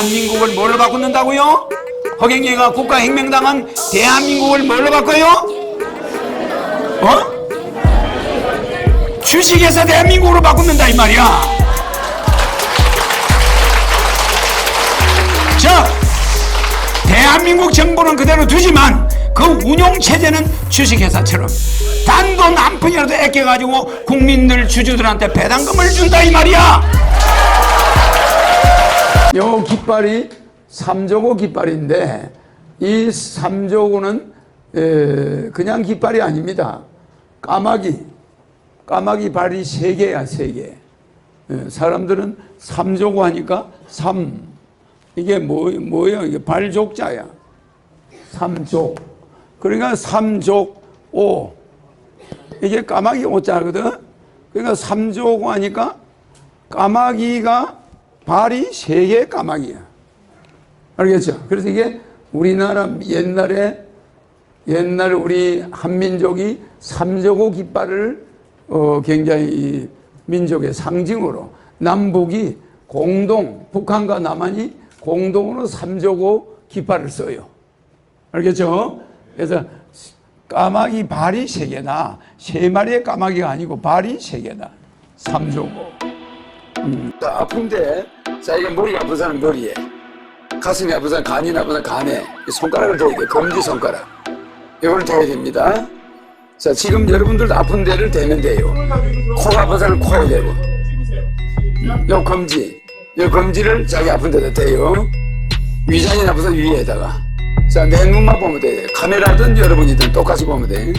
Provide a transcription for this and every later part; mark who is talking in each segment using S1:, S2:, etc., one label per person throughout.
S1: 대한민국을 뭘로 바꾼다고요? 허경영이가 국가혁명당은 대한민국을 뭘로 바꿔요? 어? 주식에서 대한민국으로 바꾼다 이 말이야. 자, 대한민국 정부는 그대로 두지만 그 운용 체제는 주식회사처럼 단돈 한 푼이라도 아껴가지고 국민들 주주들한테 배당금을 준다 이 말이야. 요 깃발이 삼조고 깃발인데 이 삼조고는 에, 그냥 깃발이 아닙니다. 까마귀, 까마귀 발이 세 개야 세 개. 에, 사람들은 삼조고 하니까 삼 이게 뭐 뭐예요? 이게 발족자야. 삼족. 그러니까 삼족 오 이게 까마귀 오자거든. 그러니까 삼조고 하니까 까마귀가 발이 세 개 까마귀야. 알겠죠? 그래서 이게 우리나라 옛날에 옛날 우리 한민족이 삼조고 깃발을 어 굉장히 이 민족의 상징으로 남북이 공동 북한과 남한이 공동으로 삼조고 깃발을 써요. 알겠죠? 그래서 까마귀 발이 세 개나 세 마리의 까마귀가 아니고 발이 세 개다. 삼조고. 자, 아픈데, 자, 이게 머리가 아픈 사람 머리에, 가슴이 아픈 사람 간이 아픈 사람 간에, 이 손가락을 대야 돼. 검지 손가락. 이걸 대야 됩니다. 자, 지금 여러분들도 아픈 데를 대면 돼요. 코가 아픈 사람 코에 대고, 요 검지, 요 검지를 자기 아픈 데다 대요. 위장이 아픈 사람 위에다가. 자, 내 눈만 보면 돼. 카메라든 여러분이든 똑같이 보면 돼.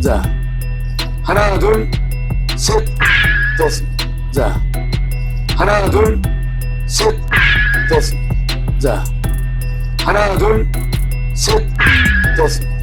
S1: 자, 하나, 둘, 셋, 됐습니다. 자, 하나, 둘, 셋, 됐습니다. 자, 하나, 둘, 셋, 됐습니다.